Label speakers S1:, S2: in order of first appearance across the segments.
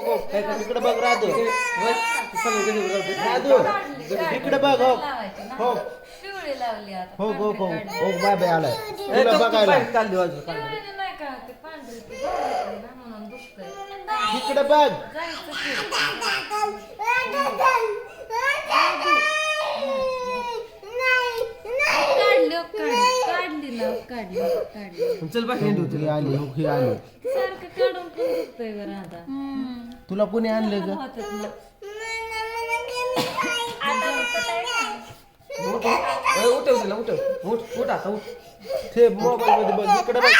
S1: इकडे बघ राधू. राधू. इकडे बघ हो. हो.
S2: शिवळी लावली आता
S1: हो हो हो. हो बाय बाय आलाय. तुला बघायला.
S2: शिवळीने नाही का ते पांढरी ती बघायची ना म्हणून दुखतंय
S1: इकडे बघ.
S2: हो, हो,
S3: चल
S1: ही आली हो ही आली.
S2: सारखं काढून पण दुखतंय बरं आता.
S1: तुला कोणी आणले
S2: ना.
S3: उठव तिला. उठव उठ. उठ. आता उठ.
S1: ते मोबाईल मध्ये बघ इकडे बघ.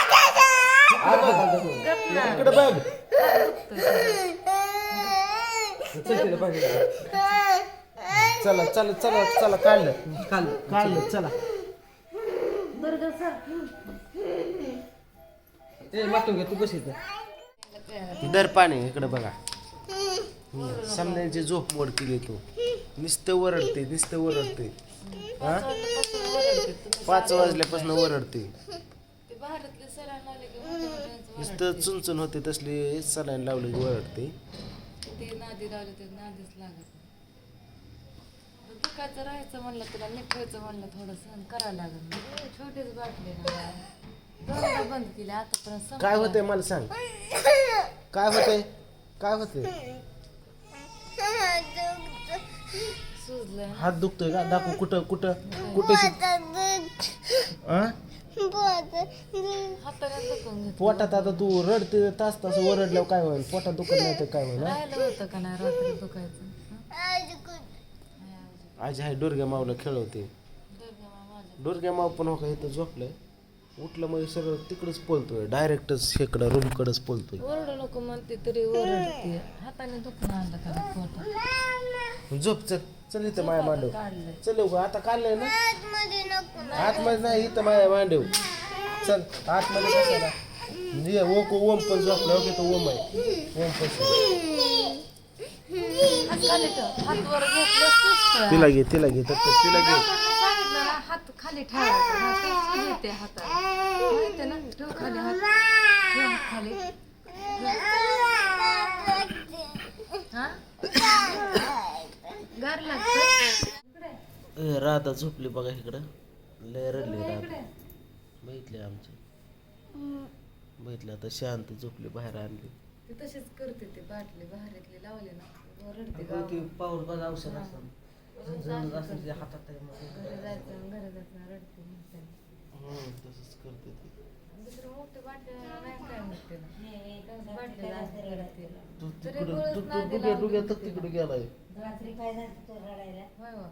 S1: इकडे बघ.
S3: चल तिला
S1: चला चला चला चला काढलं.
S3: काल
S1: काढलं चला.
S2: दुर्गा सर
S3: ए मातून घे तू इथं.
S1: दर पाणी इकडे बघा. समजायची झोप मोड केली तू. नुसतं वरडते नुसतं वरडते हा? पाच वाजल्यापासून वरडते नुसतं चुनचुन होते तसली सलाईन लावली की वरडते
S2: ते नादी लावले ते नादीच लागत नाही. दुखायचं राहायचं म्हणलं तुला मिटवायचं म्हणलं थोडं सहन करावं लागत नाही. छोटीच बाटली ना दोनदा बंद केली आतापर्यंत संपलं.
S1: काय होतंय मला सांग. काय होतंय? काय
S2: सुजलंय
S1: हात दुखतोय का? दाखव कुठं कुठं कुठं?
S2: हाताने दुखून
S1: पोटात आता तू रडते तास तास ओरडल्यावर काय होईल? पोटात दुखत नाही तर काय होईल हा?
S2: राहिलं होतं का नाही? रात्री दुखायचं?
S1: आज आहे डोरग्या माऊला खेळवते डोरग्या माव पण हो का? इथं झोपलंय. उठलं म्हणजे सगळं तिकडच पोलतोय डायरेक्टच इकडं रूमकडच पोलतोय
S2: ओरडू नको म्हणते तरी ओरडते. हाताने दुखून आणलं का रे पोटात
S1: झोप चल. चल इथं माया मांडव. चल का? आता काढलंय ना? आतमध्ये नाही इथं माया मांडव. चल आतमध्ये कशाला ये ओक ओम पण झोपला. ओके तो ओम आहे. ओम पण
S2: हात खाली ठेव हात वर घेतलं सुस्त.
S1: तिला घे तिला घे तर तिला घे
S2: डॉक्टरने सांगितलं ना हात खाली ठेवायचा हा, ते सूज येते हातात. माहिती आहे ना? ठेव खाली हात. ठेव हात खाली. हा? गार लागतं?
S1: राधा झोपली बघा इकडं. लय रडली राधा. बघितले आमचे. बघितले आता शांत झोपली बाहेर आणली.
S2: ती तशीच करते ती बाटली बाहेरीतली लावली ना. रडते
S3: पाऊस बघा औषध असतं हातात.
S2: जायचं घरी जायचं रडते म्हणते.
S1: हम्म, तसंच करते ती
S2: दुसरं मोठी नाही काय म्हणते रडते
S1: तू
S2: तरी
S1: तिकडं
S2: गोळच
S1: तू तू
S2: नादी
S1: डुग्या
S2: लावली
S1: डुग्या
S2: होती
S1: गेलाय
S2: होय हो.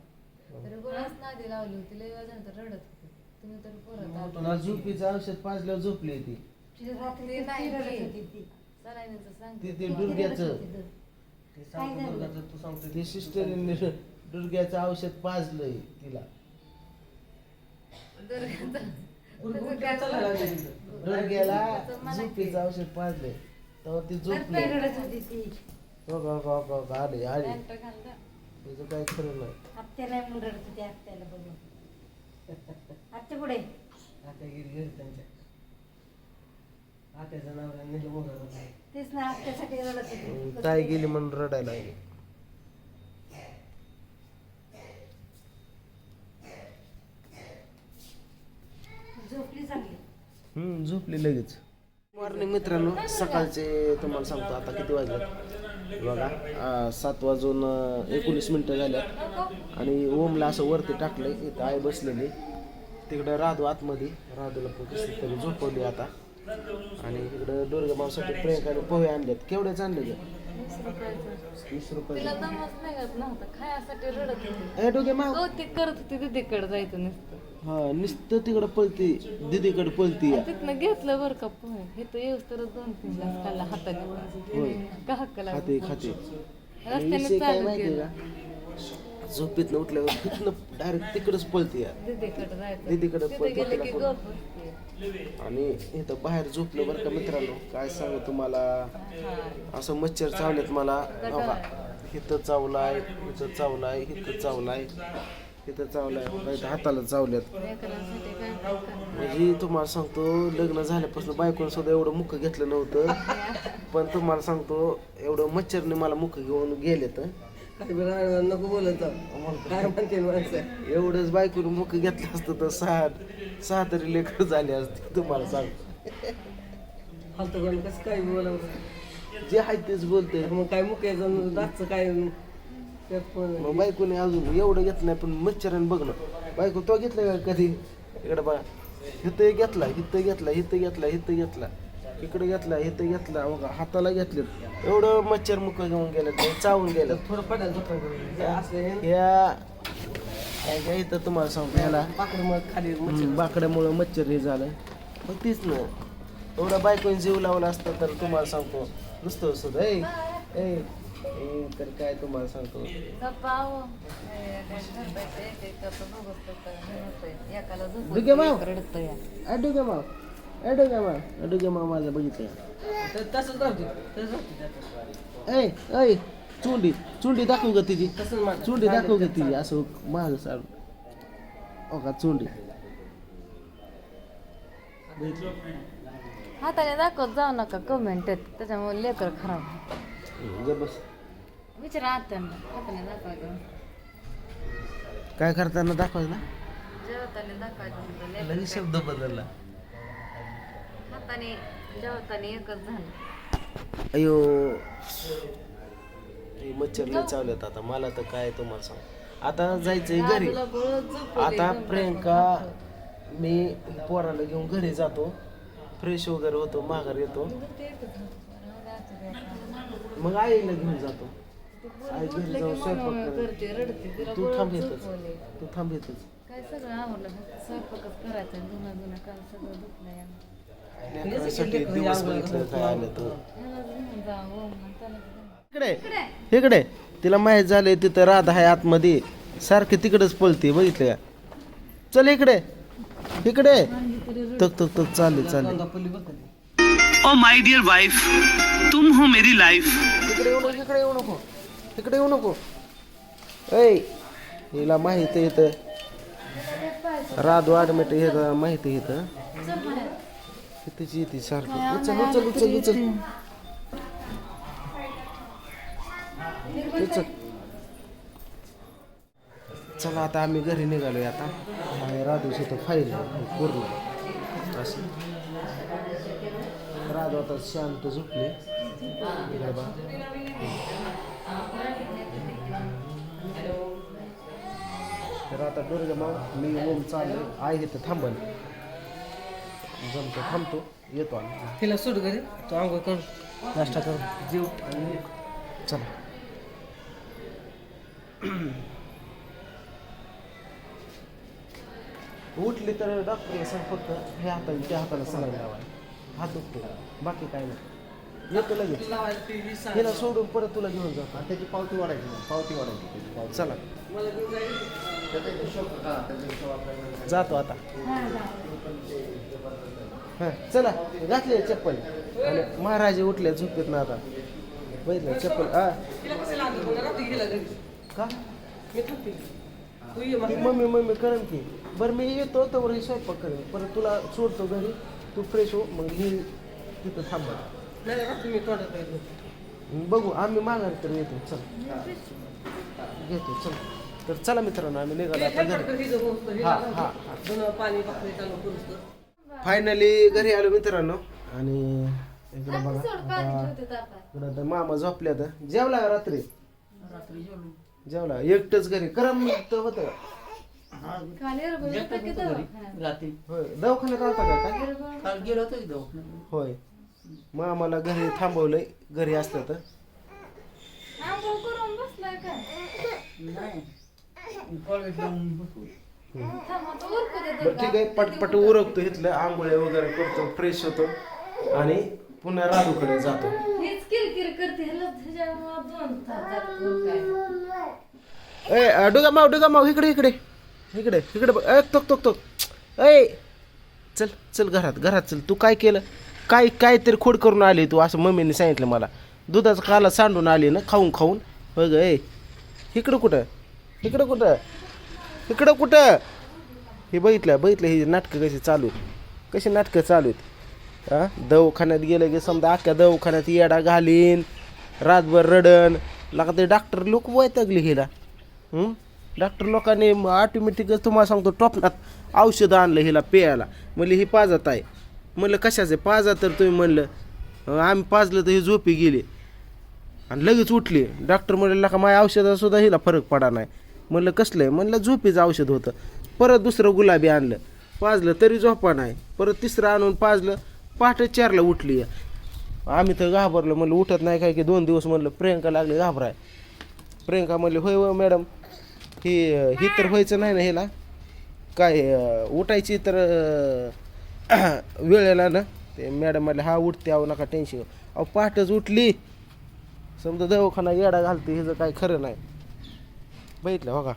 S2: तरी गोळाच नादी लावली होती लय वेळा झालं तर रडत होती तुम्ही तर परत आले.
S1: तुला झोपीचं औषध पाजल्यावर झोपली ती
S2: ते नाही ती. सरांनीच सांगितलं.
S1: ती ते डुरग्याचं
S3: ते सांगतो दुर्गाचं तू सांगतो
S1: ते सिस्टरीने डुरग्याचं औषध पाजलंय तिला. डुरग्याला झोपीचं औषध पाजलंय. तेव्हा ती झोपली. हो का हो का, हो का, आली आली. तिचं काही खरं नाही.
S4: बघून. आत्या पुढे.
S3: आता गेली घरी त्यांच्या. आत्याचं नेलं मोहरा
S4: तेच ना आत्यासाठी रडत होती.
S1: ताई गेली म्हणून रडायला लागली
S4: झोपली चांगली
S1: हम्म झोपली लगेच. मॉर्निंग मित्रांनो सकाळचे तुम्हाला सांगतो आता किती वाजले? बघा अं, सात वाजून अं, एकोणीस मिनटं झाल्या आणि ओमला असं वरती टाकलंय इथं आई बसलेली. तिकडं राधू आतमध्ये. राधूला पण कसं तरी झोपवली आता. आणि इकडं डोरगमावसाठी प्रियंकाने पोहे आणलेत. केवढेच आणले ग
S2: वीस
S1: रुपये
S2: तिला दमच नव्हता. खायासाठी रडत होती.
S1: ए माव
S2: कौतिक करत होती दीदीकडे जायचं नुसतं.
S1: हा नुसतं तिकडं पळती दीदीकडे पळती. या
S2: तिथनं घेतलं बरं का पोहे हे तर येऊस तर दोन तीन ग्लास खाल्ला हाताने. का हक्क लागला
S1: खाते खाते.
S2: रस्त्याने
S1: विषय काय
S2: चालू
S1: माहिती
S2: केलं.
S1: का? झोपेतनं उठल्यावर तिथनं डायरेक्ट तिकडच पळते या
S2: दीदीकडे जायचं
S1: दीदीकडे
S2: तिथे
S1: पळते
S2: गेले की
S1: तिला
S2: गप बसते.
S1: आणि इथं बाहेर झोपलं बरं का मित्रांनो? काय सांगू तुम्हाला. असं मच्छर चावलेत मला हो का? इथं चावलाय इथं चावलाय इथं चावलाय. इथं चावलाय? इथं हाताला चावल्यात.
S2: लेकरांसाठी काय काय करणार?
S1: म्हणजे तुम्हाला सांगतो लग्न झाल्यापासून बायकोनं सुद्धा एवढं मुख घेतलं नव्हतं. पण तुम्हाला सांगतो एवढं मच्छरने मला मुख घेऊन गेले तर
S3: काय बरं नको बोलत काय म्हणते माणसं?
S1: एवढंच बायकोने मुख घेतलं असतं तर सहा सहा तरी लेकर झाले असते तुम्हाला सांगतो.
S3: फालतू कोण कसं काय बोलावं?
S1: जे आहे तेच बोलते
S3: मग काय मुकायचं दातचं काय? त्यात पण
S1: मग बायकोने अजून एवढं घेतलं नाही पण मच्छराने बघ ना. बायको तो घेतलं का कधी? इकडे बघा. इथं घेतला इथं घेतला इथं घेतला इथं घेतला. इकडे घेतला इथं घेतला. बघा हाताला घेतले एवढं मच्छर मुख घेऊन गेलं ते चावून गेलं
S3: थोडं पडायला
S1: या काय काय इथं तुम्हाला सांगतो ह्याला
S3: पाकडं मग खाली
S1: बाकड्यामुळं मच्छर. हे झालं. मग तीच ना. एवढा बायकोने जीव लावला असता तर तुम्हाला सांगतो. नुसतं सुद्धा ए ए ए, तर काय तुम्हाला सांगतो डुगे माव.
S2: या
S1: अडुगे माव अडुगे माव अडुगे माव माझं बघितलं
S3: तसंच राहते.
S1: ए ऐ चुंडी चुंडी दाखव ग तिची
S3: तसंच मान
S1: चुंडी दाखव ग तिची असं माग साड हो का चुंडी
S2: हाताने दाखवत जाऊ नका कमेंट त्याच्यामुळे लेकर खराब
S1: बस
S2: विचारा आत्यांना हाताने दाखवायचं
S1: काय करताना दाखवायचं ना
S2: जेवताने दाखवायचं म्हणलं,
S1: शब्द बदलला.
S2: हाताने जेवताने एकच झालं.
S1: अयो. हे मच्छर लय चावलेत आता. मला तर काय तुम्हाला सांग? आता जायचंय घरी. आता प्रियंका मी पोराला घेऊन घरी जातो. फ्रेश वगैरे होतो माघार येतो. मग आईला घेऊन जातो. आई घरी
S2: म्हटलं
S1: जाऊन
S2: की
S1: स्वयंपाक
S2: मम्मा
S1: करेल.
S2: करते रडते तिला
S1: तू थांब येतच. तू थांब येतच.
S2: काय सगळं आवडलं स्वयंपाकच करायचा सगळं
S1: दिवस बघितलं काय आलं तर.
S2: घेऊन.
S1: इकडे इकडे. तिला माहीत झालंय तिथं राधा आहे आतमध्ये. सारखी तिकडेच पळते बघितलं का? चल इकडे. इकडे. तक तक तक
S3: बघ कधी.
S5: ओ माय डियर वाइफ तुम हो मेरी लाइफ
S1: इकडे येऊ नको इकडे येऊ नको. इकडे येऊ नको. ऐ हिला माहिती इथं. राधू ॲडमिट हे माहिती इथं. तिची येते सारखं? उचल उचल उचल उचल. उचल. चला आता आम्ही घरी निघालोय आता. आणि राधूची इथं फाईल पूर्ण. असं. राधू आता शांत झोपली. इकडे तर आता दुर्गा माव मी ओम चालू आहे इथं थांबल. जमतो थांबतो. येतो आम्ही.
S3: तिला सोड घरी. तो आंघोळ कर नाश्ता कर जेव आणि
S1: चला. उठली तर डॉक्टरला सांग फक्त हे हाताने त्या हाताला सलाईन लावाय हात दुखतो बाकी काय नाही. येतो लगेच. हिला सोडून परत तुला घेऊन जातो
S6: त्याची पावती वाढायची पावती वाढायची त्याची पावती.
S1: चला. जातो आता. हा चला घातले चप्पल. आणि महाराजे उठले झोपेत ना आता. बघितलं चप्पल हा. का?
S3: मी
S1: मम्मी मम्मी करेन की. बरं मी येतो तर हे स्वयंपाक करेन. परत तुला सोडतो घरी. तू फ्रेश हो मग ही तिथं थांबा
S3: मी
S1: बघू आम्ही माघार तर येतो. चल. घेतो चल. तर चला मित्रांनो आम्ही निघालो आता घरी. हा हा फायनली घरी आलो मित्रांनो. आणि इकडे बघा. इकडं आता मामा झोपल्या तर जेवला का रात्री?
S3: रात्री जेवलो.
S1: जेवला. एकटंच घरी. करम तर होतं?
S2: हा.
S1: होय. दवाखान्यात आलता का काय? होय. मग आम्हाला घरी थांबवलंय. घरी असलं तर. बरं ठीक आहे पटपट उरकतो इथलं आंघोळ्या वगैरे करतो फ्रेश होतो आणि पुन्हा राधूकडे जातो. ए डुगा माव डुगा माव इकडे इकडे इकडे इकडे बघ. ए तोक तोक तोक ए चल चल घरात घरात चल. तू काय केलं? काय काहीतरी खोड करून आली तू असं मम्मीने सांगितलं मला. दुधाचा काला सांडून आली ना खाऊन खाऊन. बघ ए इकडं कुठं? इकडं कुठं? इकडं कुठं? हे बघितलं बघितलं हे नाटकं कशी चालू आहेत. कशी नाटकं चालू आहेत. दवाखान्यात गेलं की समजा अख्ख्या दवाखान्यात येडा घालीन रातभर रडन. लगा ते डॉक्टर लोक वैतागली हिला. डॉक्टर लोकांनी ऑटोमॅटिकच तुम्हाला सांगतो टोपणात औषधं आणलं हिला प्यायला. म्हणले ही पाजत आहे. म्हणलं कशाचं? आहे पाजा तर तुम्ही म्हणलं आम्ही पाजलं तर ही झोपी गेली. आणि लगेच उठली. डॉक्टर म्हणलं का माझ्या औषधासुद्धा हिला फरक पडा नाही. म्हणलं कसलं? आहे म्हणलं झोपीचं औषध होतं. परत दुसरं गुलाबी आणलं. पाजलं तरी झोपा नाही. परत तिसरं आणून पाजलं पहाटे चारला उठली. आम्ही तर घाबरलो. म्हणलं उठत नाही काय की दोन दिवस? म्हणलं प्रियंका लागली घाबराय. प्रियंका म्हणली होय होय मॅडम. ही ही तर व्हायचं नाही ना हिला. काय उठायची तर वेळेला ना. ते मॅडम म्हणले हा उठते अहो नका टेन्शन अहो पहाटच उठली. समजा दवाखाना येडा घालते हिचं काय खरं नाही. बघितलं हो का